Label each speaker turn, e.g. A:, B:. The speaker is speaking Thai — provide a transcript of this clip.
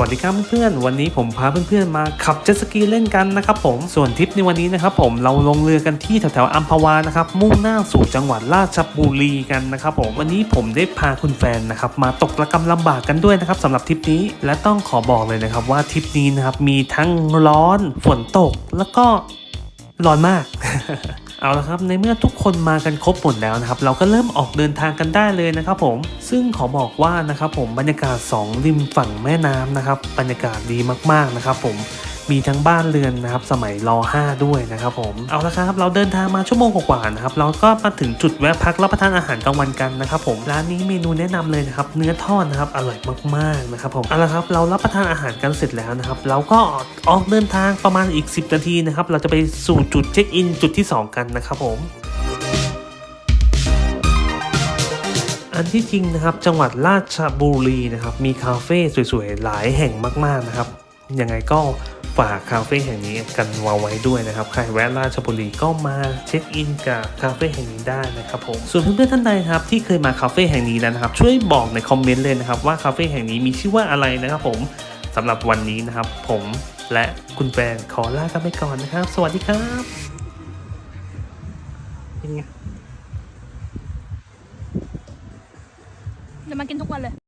A: วัสดีครับเพื่อนๆวันนี้ผมพาเพื่อนๆมาขับเจ็ตสกีเล่นกันนะครับผมส่วนทริปในวันนี้นะครับผมเราลงเรือกันที่แถวๆอัมพวานะครับมุ่งหน้าสู่จังหวัดราชบุรีกันนะครับผมวันนี้ผมได้พาคุณแฟนนะครับมาตกระกำลำบากกันด้วยนะครับสำหรับทริปนี้และต้องขอบอกเลยนะครับว่าทริปนี้นะครับมีทั้งร้อนฝนตกแล้วก็ร้อนมาก เอาละครับในเมื่อทุกคนมากันครบหมดแล้วนะครับเราก็เริ่มออกเดินทางกันได้เลยนะครับผมซึ่งขอบอกว่านะครับผมบรรยากาศ 2 ริมฝั่งแม่น้ำนะครับบรรยากาศดีมากๆนะครับผม มีทั้งบ้านเรือนนะครับสมัยร 5 ด้วยนะครับผมเอาละครับ เราเดินทางมาชั่วโมงกว่าๆนะครับเราก็มาถึงจุดแวะพักรับประทานอาหารกลางวันกันนะครับผมร้านนี้เมนูแนะนำเลยนะครับเนื้อทอดนะครับอร่อยมากๆนะครับผมเอาละครับเรารับประทานอาหารกันเสร็จแล้วนะครับเราก็ออกเดินทางประมาณอีก 10 นาทีนะครับเราจะไปสู่จุดเช็คอินจุดที่ 2 กันนะครับผมอันที่จริงนะครับจังหวัดราชบุรีนะครับมีคาเฟ่สวยๆ หลายแห่งมากๆนะครับยังไงก็ ฝากคาเฟ่แห่งนี้กันวาไว้ด้วยนะครับ ใครแวะราชบุรีก็มาเช็คอินกับคาเฟ่แห่งนี้ได้นะครับผม ส่วนเพื่อนๆท่านใดครับที่เคยมาคาเฟ่แห่งนี้แล้วนะครับ ช่วยบอกในคอมเมนต์เลยนะครับว่าคาเฟ่แห่งนี้มีชื่อว่าอะไรนะครับผมสำหรับวันนี้นะครับ ผมและคุณแฟนขอลากันไปก่อนนะครับ สวัสดีครับเป็นไง
B: เดี๋ยวมากินทุกวันเลย